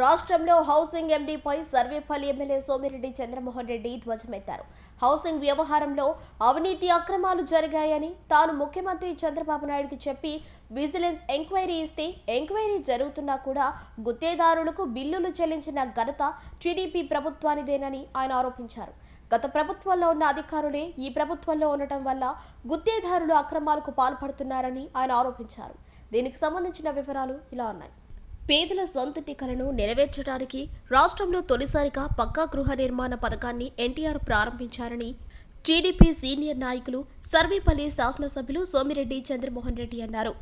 రాష్ట్రంలో హౌసింగ్ ఎండీపై సర్వేపల్లి ఎమ్మెల్యే సోమిరెడ్డి చంద్రమోహన్ రెడ్డి ధ్వజమెత్తారు. హౌసింగ్ వ్యవహారంలో అవినీతి అక్రమాలు జరిగాయని తాను ముఖ్యమంత్రి చంద్రబాబు నాయుడుకి చెప్పి విజిలెన్స్ ఎంక్వైరీ ఇస్తే ఎంక్వైరీ జరుగుతున్నా కూడా గుత్తేదారులకు బిల్లులు చెల్లించిన ఘనత టీడీపీ ప్రభుత్వానిదేనని ఆయన ఆరోపించారు. గత ప్రభుత్వంలో ఉన్న అధికారులే ఈ ప్రభుత్వంలో ఉండటం వల్ల గుత్తేదారులు అక్రమాలకు పాల్పడుతున్నారని ఆయన ఆరోపించారు. దీనికి సంబంధించిన వివరాలు ఇలా ఉన్నాయి. పేదల సొంత కలను నెరవేర్చడానికి రాష్ట్రంలో తొలిసారిగా పక్కా గృహ నిర్మాణ పథకాన్ని ఎన్టీఆర్ ప్రారంభించారని టీడీపీ సీనియర్ నాయకులు సర్వేపల్లి శాసనసభ్యులు సోమిరెడ్డి చంద్రమోహన్ రెడ్డి అన్నారు.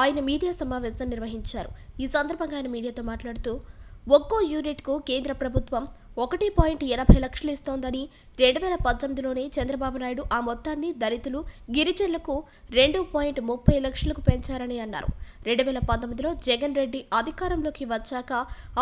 ఆయన మీడియా సమావేశం నిర్వహించారు. ఈ సందర్భంగా ఆయన మీడియాతో మాట్లాడుతూ ఒక్కో యూనిట్కు కేంద్ర ప్రభుత్వం ఒకటి పాయింట్ ఎనభై లక్షలు ఇస్తోందని రెండు వేల పద్దెనిమిదిలోనే చంద్రబాబు నాయుడు ఆ మొత్తాన్ని దళితులు గిరిజనులకు రెండు పాయింట్ ముప్పై లక్షలకు పెంచారని అన్నారు. రెండు వేల పంతొమ్మిదిలో జగన్ రెడ్డి అధికారంలోకి వచ్చాక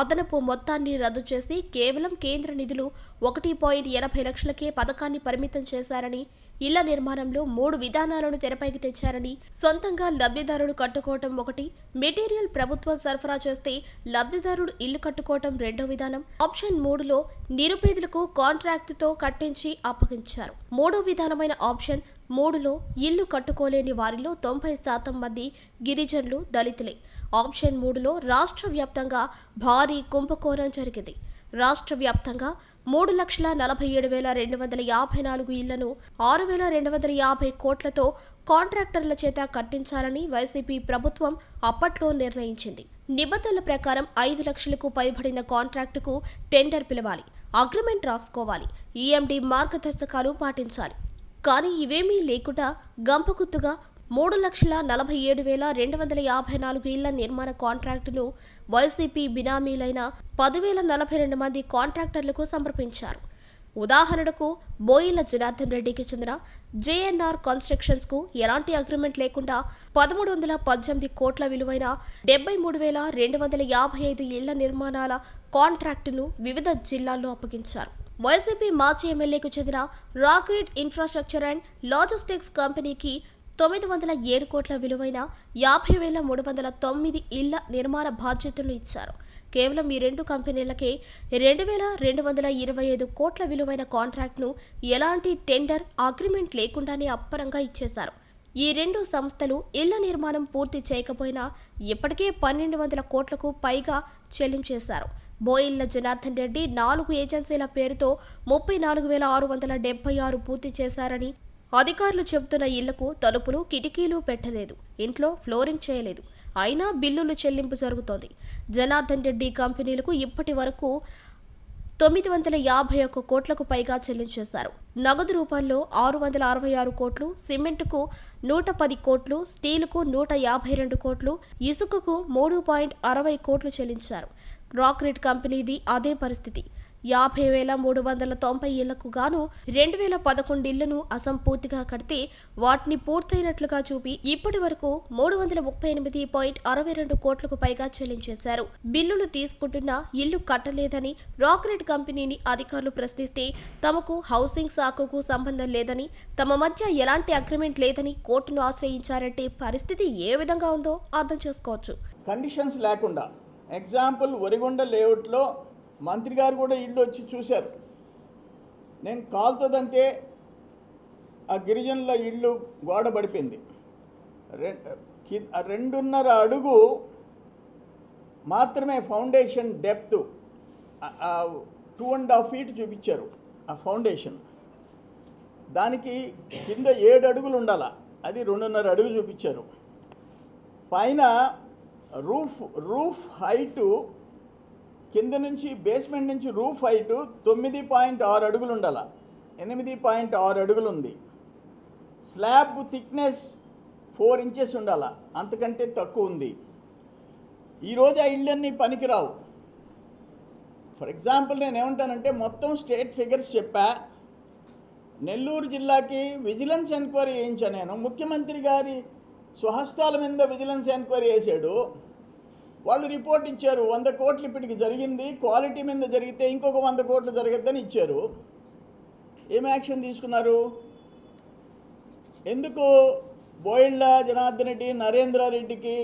అదనపు మొత్తాన్ని రద్దు చేసి కేవలం కేంద్ర నిధులు ఒకటి పాయింట్ ఎనభై లక్షలకే పథకాన్ని పరిమితం చేశారని ఇళ్ళ నిర్మాణంలో మూడు విధానాలను తెరపైకి తెచ్చారని సొంతంగా లబ్ధిదారుడు కట్టుకోవటం ఒకటి మెటీరియల్ ప్రభుత్వం సరఫరా చేస్తే లబ్ధిదారుడు ఇల్లు కట్టుకోవటం రెండో విధానం. ఆప్షన్ మూడులో నిరుపేదలకు కాంట్రాక్టుతో కట్టించి అప్పగించారు. మూడో విధానమైన ఆప్షన్ మూడులో ఇల్లు కట్టుకోలేని వారిలో తొంభై శాతం మంది గిరిజనులు దళితులే. ఆప్షన్ మూడులో రాష్ట్ర వ్యాప్తంగా భారీ కుంభకోణం జరిగింది. రాష్ట్ర వ్యాప్తంగా మూడు లక్షల నలభై ఏడు వేల రెండు వందల యాభై నాలుగు ఇళ్ళను ఆరు వేల రెండు వందల యాభై కోట్లతో కాంట్రాక్టర్ల చేత కట్టించాలని వైసీపీ ప్రభుత్వం అప్పట్లో నిర్ణయించింది. నిబంధనల ప్రకారం ఐదు లక్షలకు పైబడిన కాంట్రాక్టుకు టెండర్ పిలవాలి అగ్రిమెంట్ రాసుకోవాలి ఈఎండి మార్గదర్శకాలు పాటించాలి. కానీ ఇవేమీ లేకుండా గంపగుత్తుగా మూడు లక్షల నలభై ఏడు వేల రెండు వందల యాభై నాలుగు ఇళ్ళ నిర్మాణ కాంట్రాక్టును వైసీపీ బినామీలైన పదివేల నలభై రెండు మంది కాంట్రాక్టర్లకు సమర్పించారు. ఉదాహరణకు బోయిల జనార్దన్ రెడ్డికి చెందిన జేఎన్ఆర్ కన్స్ట్రక్షన్స్కు ఎలాంటి అగ్రిమెంట్ లేకుండా పదమూడు వందల పద్దెనిమిది కోట్ల విలువైన డెబ్బై మూడు వేల రెండు వందల యాభై ఐదు ఇళ్ళ నిర్మాణాల కాంట్రాక్టును వివిధ జిల్లాల్లో అప్పగించారు. వైసీపీ మాజీ ఎమ్మెల్యేకు చెందిన రాక్రిడ్ ఇన్ఫ్రాస్ట్రక్చర్ అండ్ లాజిస్టిక్స్ కంపెనీకి తొమ్మిది వందల ఏడు కోట్ల విలువైన యాభై వేల మూడు వందల తొమ్మిది ఇళ్ళ నిర్మాణ బాధ్యతలు ఇచ్చారు. కేవలం ఈ రెండు కంపెనీలకే రెండు వేల రెండు వందల ఇరవై ఐదు కోట్ల విలువైన కాంట్రాక్ట్ను ఎలాంటి టెండర్ అగ్రిమెంట్ లేకుండానే అప్పరంగా ఇచ్చేశారు. ఈ రెండు సంస్థలు ఇళ్ళ నిర్మాణం పూర్తి చేయకపోయినా ఇప్పటికే పన్నెండు వందల కోట్లకు పైగా చెల్లించేశారు. బోయిల్ల జనార్దన్ రెడ్డి నాలుగు ఏజెన్సీల పేరుతో ముప్పై నాలుగు వేల ఆరు వందల డెబ్బై ఆరు పూర్తి చేశారని అధికారులు చెబుతున్న ఇళ్ళకు తలుపులు కిటికీలు పెట్టలేదు. ఇంట్లో ఫ్లోరింగ్ చేయలేదు. అయినా బిల్లులు చెల్లింపు జరుగుతోంది. జనార్దన్ రెడ్డి కంపెనీలకు ఇప్పటి వరకు తొమ్మిది వందల యాభై ఒక్క కోట్లకు పైగా చెల్లించేశారు. నగదు రూపంలో ఆరు వందల అరవై ఆరు కోట్లు సిమెంటుకు నూట పది కోట్లు స్టీలుకు నూట యాభై రెండు కోట్లు ఇసుకకు మూడు పాయింట్ అరవై కోట్లు చెల్లించారు. రాక్రిడ్ కంపెనీది అదే పరిస్థితి. యాభై వేల మూడు వందల తొంభై ఇళ్ళకు గాను రెండు వేల పదకొండు ఇళ్ళను అసంపూర్తిగా కడితే వాటిని పూర్తయినట్లుగా చూపి ఇప్పటి వరకు మూడు వందల ముప్పై ఎనిమిది పాయింట్ అరవై రెండు కోట్లకు పైగా చెల్లించేశారు. బిల్లులు తీసుకుంటున్నా ఇల్లు కట్టలేదని రాక్రెడ్ కంపెనీని అధికారులు ప్రశ్నిస్తే తమకు హౌసింగ్ శాఖకు సంబంధం లేదని తమ మధ్య ఎలాంటి అగ్రిమెంట్ లేదని కోర్టును ఆశ్రయించారంటే పరిస్థితి ఏ విధంగా ఉందో అర్థం చేసుకోవచ్చు. కండిషన్స్ లేకుండా ఎగ్జాంపుల్ ఒరిగొండ లేఅవుట్లో మంత్రి గారు కూడా ఇల్లు వచ్చి చూశారు. నేను కాలుతుందంటే ఆ గిరిజనుల ఇల్లు గోడ పడిపోయింది. రె- రెండున్నర అడుగు మాత్రమే foundation depth two and half feet చూపించారు ఆ ఫౌండేషన్. దానికి కింద ఏడు అడుగులు ఉండాల అది రెండున్నర అడుగు చూపించారు. పైన రూఫ్ రూఫ్ హైటు కింద నుంచి బేస్మెంట్ నుంచి రూఫ్ హైటు తొమ్మిది పాయింట్ ఆరు అడుగులు ఉండాల ఎనిమిది పాయింట్ ఆరు అడుగులు ఉంది స్లాబ్ థిక్నెస్ ఫోర్ ఇంచెస్ ఉండాల. అంతకంటే తక్కువ ఉంది ఈరోజు ఆ ఇళ్ళన్నీ పనికిరావు. ఫర్ ఎగ్జాంపుల్ నేను ఏమంటానంటే మొత్తం స్టేట్ ఫిగర్స్ చెప్పా. నెల్లూరు జిల్లాకి విజిలెన్స్ ఎంక్వైరీ చేయించా నేను. ముఖ్యమంత్రి గారి స్వహస్తాల మీద విజిలెన్స్ ఎంక్వైరీ చేశాడు. వాళ్ళు రిపోర్ట్ ఇచ్చారు. వంద కోట్లు ఇప్పటికి జరిగింది. క్వాలిటీ మీద జరిగితే ఇంకొక వంద కోట్లు జరగద్దని ఇచ్చారు. ఏం యాక్షన్ తీసుకున్నారు? ఎందుకు బోయిళ్ళ జనార్దన్ రెడ్డి నరేంద్ర రెడ్డికి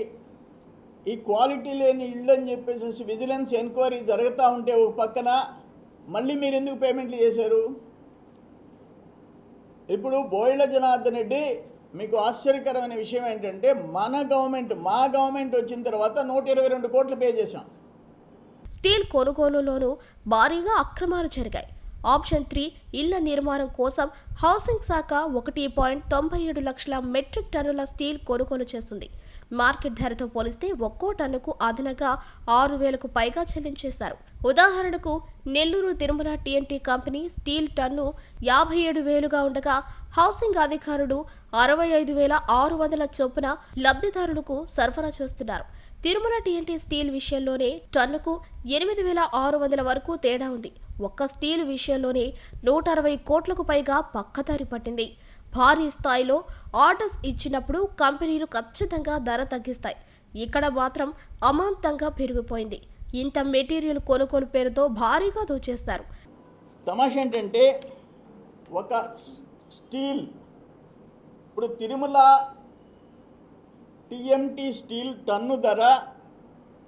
ఈ క్వాలిటీ లేని ఇళ్ళు అని చెప్పేసి విజిలెన్స్ ఎంక్వైరీ జరుగుతూ ఉంటే ఒక పక్కన మళ్ళీ మీరు ఎందుకు పేమెంట్లు చేశారు? ఇప్పుడు బోయిళ్ళ జనార్దన్ రెడ్డి మీకు ఆశ్చర్యకరమైన విషయం ఏంటంటే మన గవర్నమెంట్ మా గవర్నమెంట్ వచ్చిన తర్వాత నూట ఇరవై రెండు కోట్లు పే చేశాం. స్టీల్ కొనుగోలులోనూ భారీగా అక్రమాలు జరిగాయి. ఆప్షన్ త్రీ ఇళ్ళ నిర్మాణం కోసం హౌసింగ్ శాఖ ఒకటి పాయింట్ తొంభై ఏడు లక్షల మెట్రిక్ టన్నుల స్టీల్ కొనుగోలు చేస్తుంది. మార్కెట్ ధరతో పోలిస్తే ఒక్కో టన్నుకు అదనంగా ఆరు వేలకు పైగా చెల్లించేశారు. ఉదాహరణకు Nellore Tirumala TNT company steel ton యాభై ఏడు వేలుగా ఉండగా హౌసింగ్ అధికారులు అరవై ఐదు వేల ఆరు వందల చొప్పున లబ్ధిదారులకు సరఫరా చేస్తున్నారు. తిరుమల టీఎన్టీ స్టీల్ విషయంలోనే టన్నుకు ఎనిమిది వేల ఆరు వందల వరకు తేడా ఉంది. ఒక్క స్టీల్ విషయంలోనే నూట అరవై కోట్లకు పైగా పక్కదారి పట్టింది. భారీ స్థాయిలో ఆర్డర్స్ ఇచ్చినప్పుడు కంపెనీలు ఖచ్చితంగా ధర తగ్గిస్తాయి. ఇక్కడ మాత్రం అమాంతంగా పెరిగిపోయింది. ఇంత మెటీరియల్ కొనుగోలు పేరుతో భారీగా దోచేస్తారు. తమాషా ఏంటంటే ఒక స్టీల్ ఇప్పుడు తిరుమల టిఎంటి స్టీల్ టన్ను ధర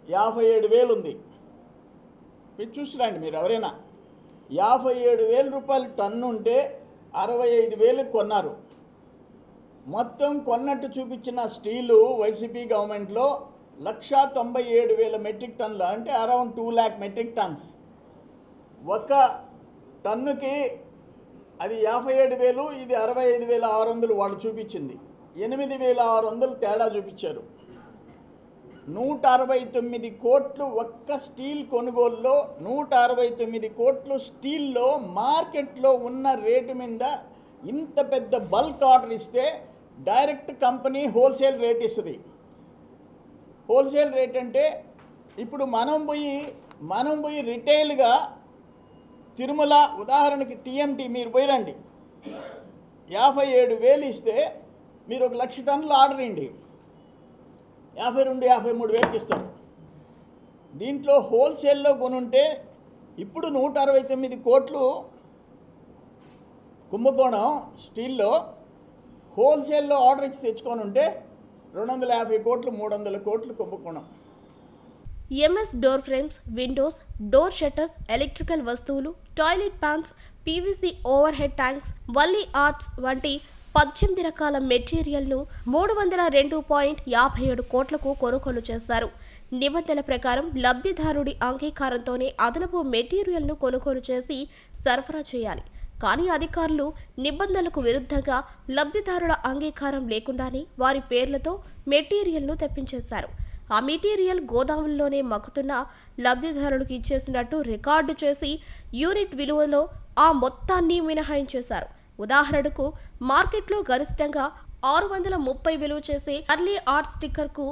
యాభై ఏడు వేలు ఉంది మీరు చూసిరండి మీరు ఎవరైనా. యాభై ఏడు వేల రూపాయలు టన్ను ఉంటే అరవై ఐదు వేలకు కొన్నారు. మొత్తం కొన్నట్టు చూపించిన స్టీలు వైసీపీ గవర్నమెంట్లో లక్షా తొంభై ఏడు వేల మెట్రిక్ టన్నులు అంటే around two lakh metric tons. ఒక టన్నుకి అది యాభై ఏడు వేలు ఇది అరవై ఐదు వేల ఆరు వందలు వాళ్ళు చూపించింది. ఎనిమిది వేల ఆరు వందలు తేడా చూపించారు. నూట అరవై తొమ్మిది కోట్లు ఒక్క స్టీల్ కొనుగోలులో నూట అరవై తొమ్మిది కోట్లు స్టీల్లో మార్కెట్లో ఉన్న రేటు మీద ఇంత పెద్ద బల్క్ ఆర్డర్ ఇస్తే డైరెక్ట్ కంపెనీ హోల్సేల్ రేట్ ఇస్తుంది. హోల్సేల్ రేట్ అంటే ఇప్పుడు మనం పోయి మనం పోయి రిటైల్గా తిరుమల ఉదాహరణకి టీఎంటీ మీరు పోయిరండి యాభై ఏడు వేలు ఇస్తే మీరు ఒక లక్ష టన్నులు ఆర్డర్ ఇండి యాభై రెండు యాభై మూడు వేలకి ఇస్తారు. దీంట్లో హోల్సేల్లో కొనుంటే ఇప్పుడు నూట అరవై తొమ్మిది కోట్లు కుంభకోణం స్టీల్లో హోల్సేల్లో ఆర్డర్ ఇచ్చి తెచ్చుకొని ఉంటే రెండు వందల యాభై కోట్లు మూడు వందల కోట్లు కుంభకోణం. MS door frames windows door shutters electrical వస్తువులు toilet pans PVC overhead tanks Valli ఆర్ట్స్ వంటి పద్దెనిమిది రకాల మెటీరియల్ను మూడు వందల రెండు పాయింట్ యాభై ఏడు కోట్లకు కొనుగోలు చేశారు. నిబంధనల ప్రకారం లబ్ధిదారుడి అంగీకారంతోనే అదనపు మెటీరియల్ను కొనుగోలు చేసి సరఫరా చేయాలి. కానీ అధికారులు నిబంధనలకు విరుద్ధంగా లబ్ధిదారుల అంగీకారం లేకుండానే వారి పేర్లతో మెటీరియల్ను తెప్పించేశారు. ఆ మెటీరియల్ గోదాముల్లోనే మక్కుతున్న లబ్ధిదారులకు ఇచ్చేసినట్టు రికార్డు చేసి యూనిట్ విలువలో ఆ మొత్తాన్ని మినహాయించేశారు. ఉదాహరణకు మార్కెట్లో గరిష్టంగా ఆరు వందల ముప్పై విలువ చేసే అర్లీ ఆర్ట్ స్టిక్కర్కు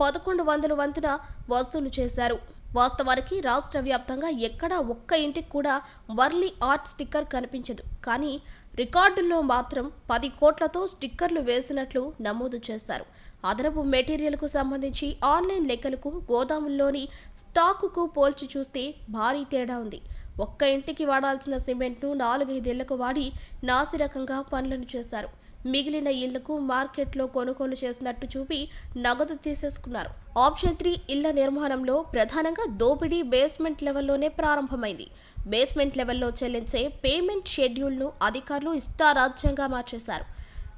పదకొండు వందల వంతున వసూలు చేశారు. వాస్తవానికి రాష్ట్ర వ్యాప్తంగా ఎక్కడా ఒక్క ఇంటికి కూడా వర్లీ ఆర్ట్ స్టిక్కర్ కనిపించదు. కానీ రికార్డుల్లో మాత్రం పది కోట్లతో స్టిక్కర్లు వేసినట్లు నమోదు చేశారు. అదనపు మెటీరియల్కు సంబంధించి ఆన్లైన్ లెక్కలకు గోదాముల్లోని స్టాకుకు పోల్చి చూస్తే భారీ తేడా ఉంది. ఒక్క ఇంటికి వాడాల్సిన సిమెంట్ను నాలుగైదేళ్ళకు వాడి నాసిరకంగా పనులను చేశారు. మిగిలిన ఇళ్ళకు మార్కెట్లో కొనుగోలు చేసినట్టు చూపి నగదు తీసేసుకున్నారు. ఆప్షన్ త్రీ ఇళ్ళ నిర్మాణంలో ప్రధానంగా దోపిడీ బేస్మెంట్ లెవెల్లోనే ప్రారంభమైంది. బేస్మెంట్ లెవెల్లో చెల్లించే పేమెంట్ షెడ్యూల్ను అధికారులు ఇష్టారాజ్యంగా మార్చేశారు.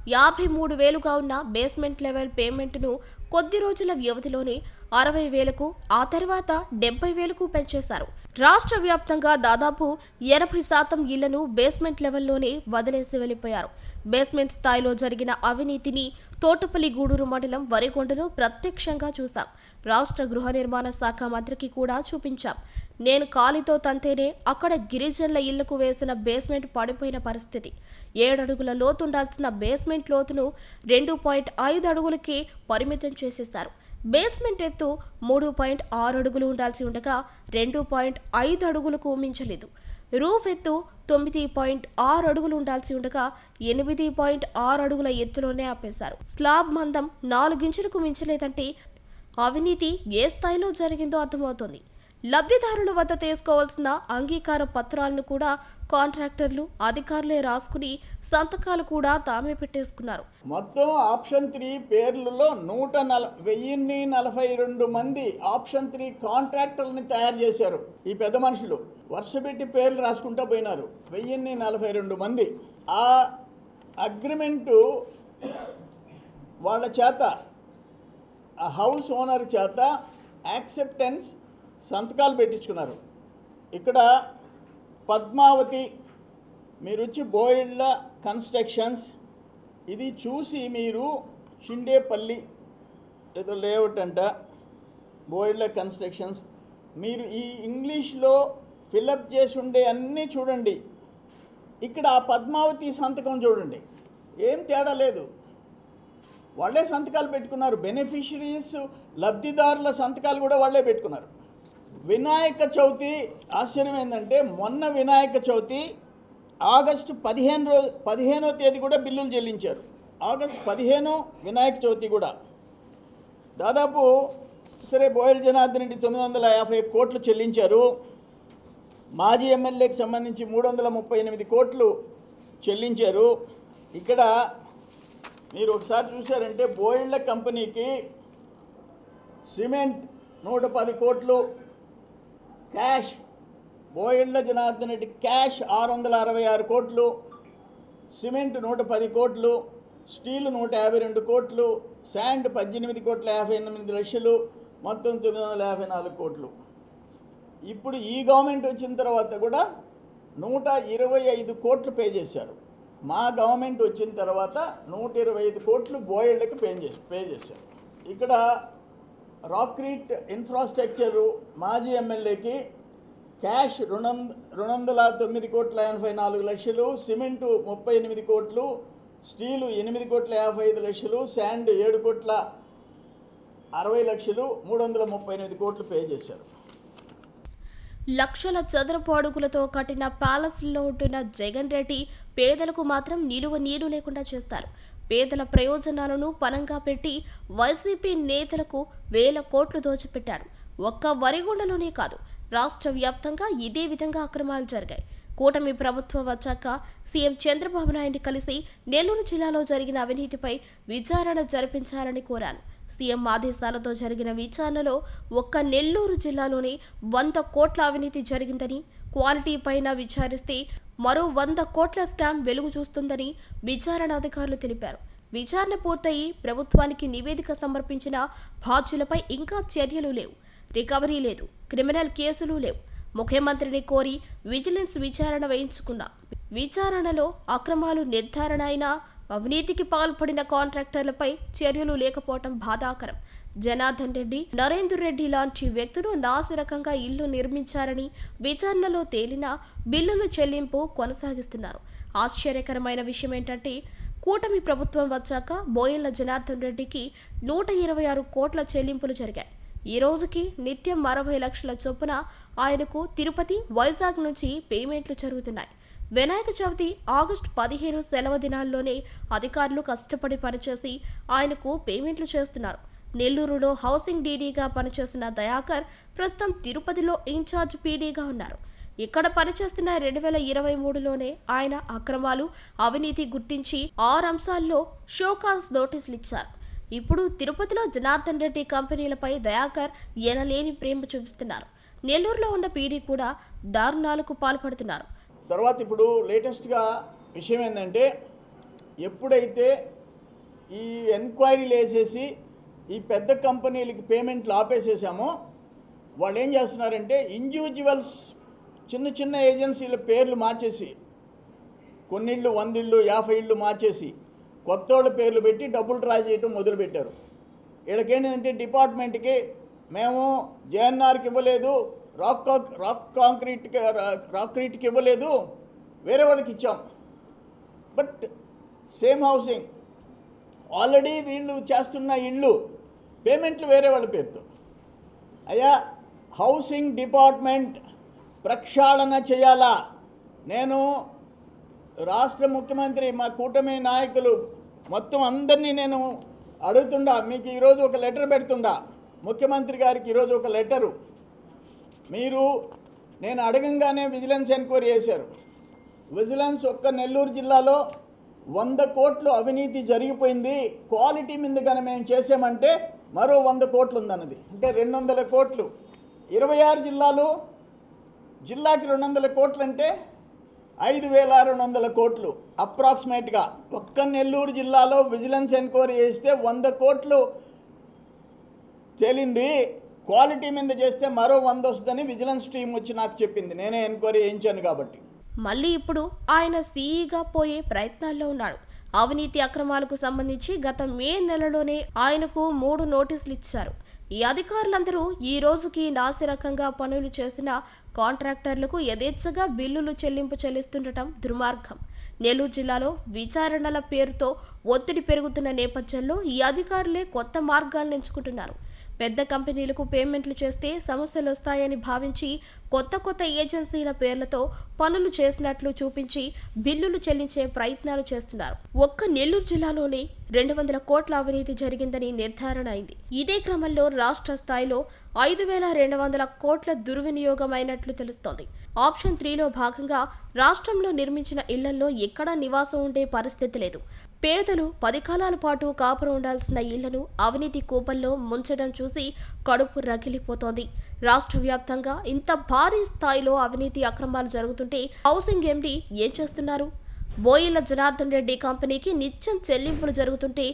యాభై మూడు వేలుగా ఉన్న బేస్మెంట్ లెవెల్ పేమెంట్ను కొద్ది రోజుల వ్యవధిలోనే అరవై వేలకు ఆ తర్వాత డెబ్బై వేలకు పెంచేశారు. రాష్ట్ర వ్యాప్తంగా దాదాపు ఎనభై శాతం ఇళ్ళను బేస్మెంట్ లెవెల్లోనే వదిలేసి వెళ్ళిపోయారు. బేస్మెంట్ స్థాయిలో జరిగిన అవినీతిని తోటపల్లి గూడూరు మండలం వరిగొండలో ప్రత్యక్షంగా చూశాం. రాష్ట్ర గృహ నిర్మాణ శాఖ మంత్రికి కూడా చూపించాం. నేను కాలితో తంతేనే అక్కడ గిరిజనుల ఇళ్ళకు వేసిన బేస్మెంట్ పడిపోయిన పరిస్థితి. ఏడడుగుల లోతుండాల్సిన బేస్మెంట్ లోతును రెండు పాయింట్ ఐదు అడుగులకే పరిమితం చేసేశారు. బేస్మెంట్ ఎత్తు మూడు పాయింట్ ఆరు అడుగులు ఉండాల్సి ఉండగా రెండు పాయింట్ ఐదు అడుగులకు మించలేదు. రూఫ్ ఎత్తు తొమ్మిది పాయింట్ ఆరు అడుగులు ఉండాల్సి ఉండగా ఎనిమిది పాయింట్ ఆరు అడుగుల ఎత్తులోనే ఆపేశారు. స్లాబ్ మందం నాలుగించులకు మించలేదంటే అవినీతి ఏ స్థాయిలో జరిగిందో అర్థమవుతోంది. లబ్ధిదారుల వద్ద తీసుకోవాల్సిన అంగీకార పత్రాలను కూడా కాంట్రాక్టర్లు అధికారులే రాసుకుని సంతకాలు కూడా తామే పెట్టేసుకున్నారు. మొత్తం ఆప్షన్ త్రీ పేర్లలో నూట నల వెయ్యిన్ని నలభై రెండు మంది ఆప్షన్ త్రీ కాంట్రాక్టర్ని తయారు చేశారు ఈ పెద్ద మనుషులు. వర్షపెట్టి పేర్లు రాసుకుంటూ పోయినారు. వెయ్యిన్ని నలభై రెండు మంది. ఆ అగ్రిమెంటు వాళ్ళ చేత ఆ హౌస్ ఓనర్ చేత యాక్సెప్టెన్స్ సంతకాలు పెట్టించుకున్నారు. ఇక్కడ పద్మావతి మీరు వచ్చి బోయిళ్ళ కన్స్ట్రక్షన్స్ ఇది చూసి మీరు షిండేపల్లి ఏదో లేఅవుట్ అంట బోయిళ్ళ కన్స్ట్రక్షన్స్ మీరు ఈ ఇంగ్లీష్లో ఫిలప్ చేసి ఉండే అన్నీ చూడండి. ఇక్కడ ఆ పద్మావతి సంతకం చూడండి. ఏం తేడా లేదు. వాళ్ళే సంతకాలు పెట్టుకున్నారు. బెనిఫిషరీస్ లబ్ధిదారుల సంతకాలు కూడా వాళ్ళే పెట్టుకున్నారు. వినాయక చవితి ఆశ్చర్యం ఏంటంటే మొన్న వినాయక చవితి ఆగస్టు పదిహేను రోజు పదిహేనో తేదీ కూడా బిల్లులు చెల్లించారు. ఆగస్టు పదిహేను వినాయక చవితి కూడా. దాదాపు సరే బోయల్ జనార్దన్ రెడ్డి తొమ్మిది వందల యాభై కోట్లు చెల్లించారు. మాజీ ఎమ్మెల్యేకి సంబంధించి మూడు వందల ముప్పై ఎనిమిది కోట్లు చెల్లించారు. ఇక్కడ మీరు ఒకసారి చూశారంటే బోయిళ్ళ కంపెనీకి సిమెంట్ నూట పది కోట్లు క్యాష్. బోయిళ్ళ జనార్దన్ రెడ్డి క్యాష్ ఆరు వందల అరవై ఆరు కోట్లు సిమెంట్ నూట పది కోట్లు స్టీల్ నూట యాభై రెండు కోట్లు శాండ్ పద్దెనిమిది కోట్ల యాభై ఎనిమిది లక్షలు మొత్తం తొమ్మిది వందల యాభై నాలుగు కోట్లు. ఇప్పుడు ఈ గవర్నమెంట్ వచ్చిన తర్వాత కూడా నూట ఇరవై ఐదు కోట్లు పే చేశారు. మా గవర్నమెంట్ వచ్చిన తర్వాత నూట ఇరవై ఐదు కోట్లు బోయళ్ళకి పే చేసి పే చేశారు. ఇక్కడ రాక్రీట్ ఇన్ఫ్రాస్ట్రక్చరు మాజీ ఎమ్మెల్యేకి క్యాష్ రెండు వంద రెండు వందల తొమ్మిది కోట్ల ఎనభై నాలుగు లక్షలు సిమెంటు ముప్పై ఎనిమిది కోట్లు స్టీలు ఎనిమిది కోట్ల యాభై ఐదు లక్షలు శాండ్ ఏడు కోట్ల అరవై లక్షలు మూడు వందల ముప్పై ఎనిమిది కోట్లు పే చేశారు. లక్షల చదరపు అడుగులతో కట్టిన ప్యాలెస్లో ఉంటున్న జగన్ రెడ్డి పేదలకు మాత్రం నిలువ నీరు లేకుండా చేస్తారు. పేదల ప్రయోజనాలను పనంగా పెట్టి వైసీపీ నేతలకు వేల కోట్లు దోచిపెట్టారు. ఒక్క వరిగొండలోనే కాదు రాష్ట్ర వ్యాప్తంగా ఇదే విధంగా అక్రమాలు జరిగాయి. కూటమి ప్రభుత్వం వచ్చాక సీఎం చంద్రబాబు నాయుడిని కలిసి నెల్లూరు జిల్లాలో జరిగిన అవినీతిపై విచారణ జరిపించాలని కోరాను సీఎం ఆదేశాలతో జరిగిన విచారణలో ఒక్క నెల్లూరు జిల్లాలోనే వంద కోట్ల అవినీతి జరిగిందని క్వాలిటీ పైన విచారిస్తే మరో వంద కోట్ల స్కామ్ వెలుగు చూస్తుందని విచారణ అధికారులు తెలిపారు. విచారణ పూర్తయి ప్రభుత్వానికి నివేదిక సమర్పించిన బాధ్యులపై ఇంకా చర్యలు లేవు. రికవరీ లేదు. క్రిమినల్ కేసులు లేవు. ముఖ్యమంత్రిని కోరి విజిలెన్స్ విచారణ వేయించుకున్నా. విచారణలో అక్రమాలు నిర్ధారణ అయినా అవినీతికి పాల్పడిన కాంట్రాక్టర్లపై చర్యలు లేకపోవటం బాధాకరం. జనార్దన్ రెడ్డి నరేందర్ రెడ్డి లాంటి వ్యక్తులు నాసిరకంగా ఇల్లు నిర్మించారని విచారణలో తేలిన బిల్లుల చెల్లింపు కొనసాగిస్తున్నారు. ఆశ్చర్యకరమైన విషయం ఏంటంటే కూటమి ప్రభుత్వం వచ్చాక బోయల్ల జనార్దన్ రెడ్డికి నూట ఇరవై ఆరు కోట్ల చెల్లింపులు జరిగాయి. ఈ రోజుకి నిత్యం అరవై లక్షల చొప్పున ఆయనకు తిరుపతి వైజాగ్ నుంచి పేమెంట్లు జరుగుతున్నాయి. వినాయక చవితి ఆగస్టు పదిహేను సెలవు దినాల్లోనే అధికారులు కష్టపడి పనిచేసి ఆయనకు పేమెంట్లు చేస్తున్నారు. నెల్లూరులో హౌసింగ్ డీడీగా పనిచేసిన దయాకర్ ప్రస్తుతం తిరుపతిలో ఇన్ఛార్జ్ పీడీగా ఉన్నారు. ఇక్కడ పనిచేస్తున్న రెండు వేల ఇరవై మూడులోనే ఆయన అక్రమాలు అవినీతి గుర్తించి ఆరు అంశాల్లో షోకాన్స్ నోటీసులు ఇచ్చారు ఇప్పుడు తిరుపతిలో జనార్దన్ రెడ్డి కంపెనీలపై దయాకర్ ఎనలేని ప్రేమ చూపిస్తున్నారు. నెల్లూరులో ఉన్న పీడీ కూడా దారుణాలకు పాల్పడుతున్నారు. తర్వాత ఇప్పుడు లేటెస్ట్గా విషయం ఏంటంటే ఎప్పుడైతే ఈ ఎంక్వైరీలు వేసేసి ఈ పెద్ద కంపెనీలకి పేమెంట్లు ఆపేసేసామో. వాళ్ళు ఏం చేస్తున్నారంటే ఇండివిజువల్స్ చిన్న చిన్న ఏజెన్సీల పేర్లు మార్చేసి కొన్నిళ్ళు వందిళ్ళు యాభై ఇళ్ళు మార్చేసి కొత్తోళ్ళ పేర్లు పెట్టి డబ్బులు డ్రా చేయటం మొదలుపెట్టారు. వీళ్ళకేంటంటే డిపార్ట్మెంట్కి మేము జేఎన్ఆర్కి ఇవ్వలేదు రాక్ రాక్ కాంక్రీట్కి రా- రాక్రీట్కి ఇవ్వలేదు వేరే వాళ్ళకి ఇచ్చాం. But same housing. ఆల్రెడీ వీళ్ళు చేస్తున్న ఇళ్ళు పేమెంట్లు వేరే వాళ్ళ పేరుతో. అయ్యా హౌసింగ్ డిపార్ట్మెంట్ ప్రక్షాళన చేయాలా? నేను రాష్ట్ర ముఖ్యమంత్రి మా కూటమి నాయకులు మొత్తం అందరినీ నేను అడుగుతుండా మీకు ఈరోజు ఒక లెటర్ పెడుతుండా? ముఖ్యమంత్రి గారికి ఈరోజు ఒక లెటరు. మీరు నేను అడగంగానే విజిలెన్స్ ఎంక్వైరీ చేశారు. విజిలెన్స్ ఒక్క నెల్లూరు జిల్లాలో వంద కోట్లు అవినీతి జరిగిపోయింది. క్వాలిటీ మీద కానీ మేము చేసామంటే మరో వంద కోట్లు ఉందన్నది అంటే రెండు వందల కోట్లు. ఇరవై ఆరు జిల్లాలు జిల్లాకి రెండు వందల కోట్లు అంటే ఐదు వేల రెండు వందల కోట్లు అప్రాక్సిమేట్గా. ఒక్క నెల్లూరు జిల్లాలో విజిలెన్స్ ఎంక్వైరీ చేస్తే వంద కోట్లు తేలింది. క్వాలిటీ మీద చేస్తే మరో వంద వస్తుందని విజిలెన్స్ టీం వచ్చి నాకు చెప్పింది. నేనే ఎంక్వైరీ చేయించాను కాబట్టి. మళ్ళీ ఇప్పుడు ఆయన సీఈగా పోయే ప్రయత్నాల్లో ఉన్నాడు. అవినీతి అక్రమాలకు సంబంధించి గత మే నెలలోనే ఆయనకు మూడు నోటీసులు ఇచ్చారు. ఈ అధికారులందరూ ఈ రోజుకి నాసిరకంగా పనులు చేసిన కాంట్రాక్టర్లకు యథేచ్ఛగా బిల్లులు చెల్లింపు చెల్లిస్తుండటం దుర్మార్గం. నెల్లూరు జిల్లాలో విచారణల పేరుతో ఒత్తిడి పెరుగుతున్న నేపథ్యంలో ఈ అధికారులే కొత్త మార్గాలను ఎంచుకుంటున్నారు. పెద్ద కంపెనీలకు పేమెంట్లు చేస్తే సమస్యలు వస్తాయని భావించి కొత్త కొత్త ఏజెన్సీల పేర్లతో పనులు చేసినట్లు చూపించి బిల్లులు చెల్లించే ప్రయత్నాలు చేస్తున్నారు. ఒక్క నెల్లూరు జిల్లాలోనే రెండు వందల కోట్ల అవినీతి జరిగిందని నిర్ధారణ అయింది. ఇదే క్రమంలో రాష్ట్ర స్థాయిలో ఐదు వేల రెండు వందల కోట్ల దుర్వినియోగమైనట్లు తెలుస్తోంది. ఆప్షన్ త్రీలో భాగంగా రాష్ట్రంలో నిర్మించిన ఇళ్ళలో ఎక్కడా నివాసం ఉండే పరిస్థితి లేదు. పేదలు పది కాలాల పాటు కాపురం ఉండాల్సిన ఇళ్ళను అవినీతి కూపంలో ముంచడం చూసి కడుపు రగిలిపోతోంది. రాష్ట్ర వ్యాప్తంగా ఇంత భారీ స్థాయిలో అవినీతి అక్రమాలు జరుగుతుంటే హౌసింగ్ ఎండీ ఏం చేస్తున్నారు? బోయిల జనార్దన్ రెడ్డి కంపెనీకి నిత్యం చెల్లింపులు జరుగుతుంటే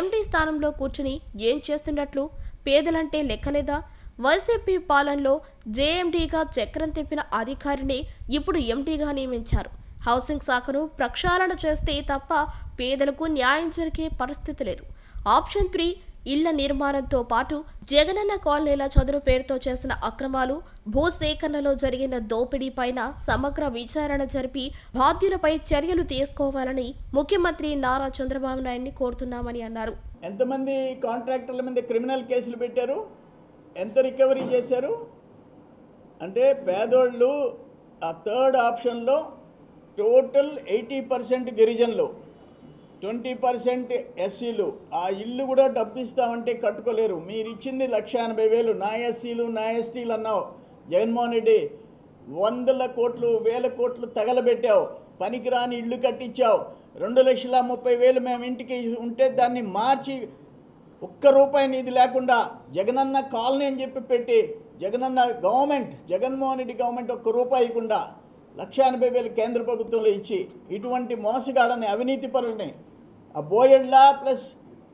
ఎండీ స్థానంలో కూర్చుని ఏం చేస్తున్నట్లు? పేదలంటే లెక్కలేదా? వైసీపీ పాలనలో జేఎండీగా చక్రం తిప్పిన అధికారిని ఇప్పుడు ఎండీగా నియమించారు. హౌసింగ్ శాఖను ప్రక్షాళన చేస్తే తప్ప పేదలకు న్యాయం జరిగే పరిస్థితి లేదు. ఆప్షన్ త్రీ ఇళ్ళ నిర్మాణంతో పాటు జగనన్న కాలనీల చదును పేరుతో చేసిన అక్రమాలు భూసేకరణలో జరిగిన దోపిడీ పైన సమగ్ర విచారణ జరిపి బాధ్యులపై చర్యలు తీసుకోవాలని ముఖ్యమంత్రి నారా చంద్రబాబు నాయుడిని కోరుతున్నామని అన్నారు. ఎంతమంది కాంట్రాక్టర్ల మీద క్రిమినల్ కేసులు పెట్టారు? ఎంత రికవరీ చేశారు? అంటే పేదోళ్ళు ఆ థర్డ్ ఆప్షన్లో టోటల్ ఎయిటీ పర్సెంట్ గిరిజనులు ట్వంటీ పర్సెంట్ ఎస్సీలు. ఆ ఇల్లు కూడా డబ్బు ఇస్తామంటే కట్టుకోలేరు. మీరు ఇచ్చింది లక్ష ఎనభై వేలు. నా ఎస్సీలు నా ఎస్టీలు అన్నావు. జగన్మోహన్ రెడ్డి వందల కోట్లు వేల కోట్లు తగలబెట్టావు. పనికిరాని ఇల్లు కట్టించావు. రెండు లక్షల ముప్పై వేలు మేము ఇంటికి ఉంటే దాన్ని మార్చి ఒక్క రూపాయి నిధి లేకుండా జగనన్న కాలనీ అని చెప్పి పెట్టి జగనన్న గవర్నమెంట్ జగన్మోహన్ రెడ్డి గవర్నమెంట్ ఒక్క రూపాయి ఇవ్వకుండా లక్ష ఎనభై వేలు కేంద్ర ప్రభుత్వంలో ఇచ్చి ఇటువంటి మోసగాళ్ళని అవినీతి పరుల్ని ఆ బోయడ్లా ప్లస్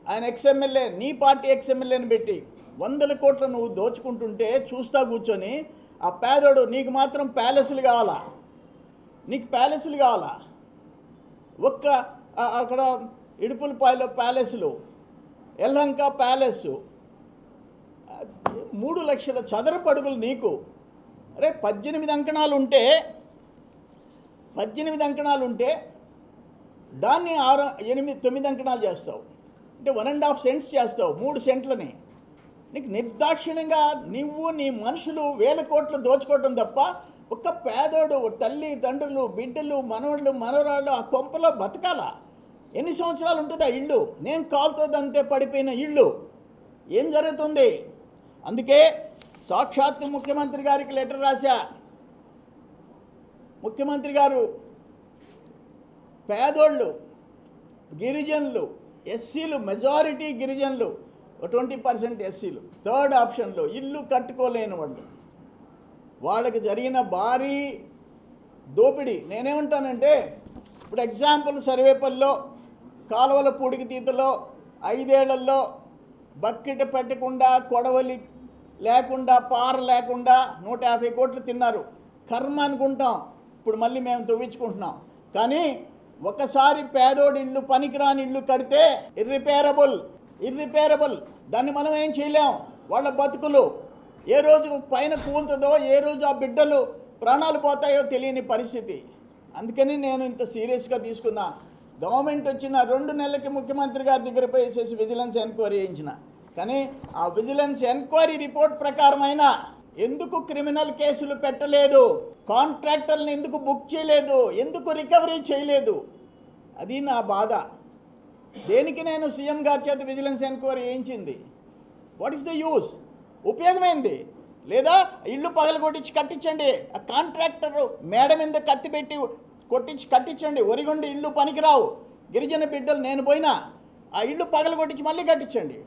ఆయన ఎక్స్ఎమ్మెల్యే నీ పార్టీ ఎక్స్ఎమ్మెల్యేని పెట్టి వందల కోట్లు నువ్వు దోచుకుంటుంటే చూస్తా కూర్చొని ఆ పేదోడు నీకు మాత్రం ప్యాలెస్లు కావాలా? నీకు ప్యాలెస్లు కావాలా? ఒక్క అక్కడ ఇడుపులపాయలో ప్యాలెస్లు ఎల్లంక ప్యాలెస్ మూడు లక్షల చదరపడుగులు నీకు. అరే పద్దెనిమిది అంకణాలు ఉంటే పద్దెనిమిది అంకణాలు ఉంటే దాన్ని ఆరు ఎనిమిది తొమ్మిది అంకణాలు చేస్తావు. అంటే వన్ అండ్ హాఫ్ సెంట్స్ చేస్తావు మూడు సెంట్లని. నీకు నిర్దాక్షిణ్యంగా నువ్వు నీ మనుషులు వేల కోట్లు దోచుకోవటం తప్ప ఒక్క పేదోడు తల్లి తండ్రులు బిడ్డలు మనవళ్ళు మనవరాళ్ళు ఆ కొంపలో బతకాలా? ఎన్ని సంవత్సరాలు ఉంటుంది ఆ ఇల్లు? నేను కాలుతో అంతే పడిపోయిన ఇల్లు. ఏం జరుగుతుంది? అందుకే సాక్షాత్తు ముఖ్యమంత్రి గారికి లెటర్ రాశా. ముఖ్యమంత్రి గారు పేదోళ్ళు గిరిజనులు ఎస్సీలు మెజారిటీ గిరిజనులు ట్వంటీ పర్సెంట్ ఎస్సీలు థర్డ్ ఆప్షన్లో ఇల్లు కట్టుకోలేని వాళ్ళు. వాళ్ళకి జరిగిన భారీ దోపిడీ. నేనేమంటానంటే ఇప్పుడు ఎగ్జాంపుల్ సర్వేపల్లో కాలువల పూడికి తీతలో ఐదేళ్ళలో బకెట్ పెట్టకుండా కొడవలి లేకుండా పార లేకుండా నూట యాభై కోట్లు తిన్నారు. కర్మ అనుకుంటాం. ఇప్పుడు మళ్ళీ మేము తవ్వించుకుంటున్నాం. కానీ ఒకసారి పేదోడి ఇల్లు పనికిరాని ఇల్లు కడితే ఇర్రిపేరబుల్ ఇర్రిపేరబుల్ దాన్ని మనం ఏం చేయలేం? వాళ్ళ బతుకులు. ఏ రోజు పైన కూలుతుందో ఏ రోజు ఆ బిడ్డలు ప్రాణాలు పోతాయో తెలియని పరిస్థితి. అందుకని నేను ఇంత సీరియస్గా తీసుకున్నా. గవర్నమెంట్ వచ్చిన రెండు నెలలకి ముఖ్యమంత్రి గారి దగ్గర పోయేసేసి విజిలెన్స్ ఎంక్వైరీ చేయించిన. కానీ ఆ విజిలెన్స్ ఎంక్వైరీ రిపోర్ట్ ప్రకారమైన ఎందుకు క్రిమినల్ కేసులు పెట్టలేదు? కాంట్రాక్టర్ని ఎందుకు బుక్ చేయలేదు? ఎందుకు రికవరీ చేయలేదు? అది నా బాధ. దేనికి నేను సీఎం గారి చేత విజిలెన్స్ ఎంక్వైరీ చేయించింది వాట్ ఈస్ ద యూస్ ఉపయోగమైంది లేదా ఇల్లు పగలు కొట్టించి కట్టించండి. ఆ కాంట్రాక్టర్ మేడ మీద కత్తి పెట్టి కొట్టించి కట్టించండి. ఒరిగొండి ఇల్లు పనికిరావు. గిరిజన బిడ్డలు నేను పోయినా ఆ ఇల్లు పగలు కొట్టించి మళ్ళీ కట్టించండి.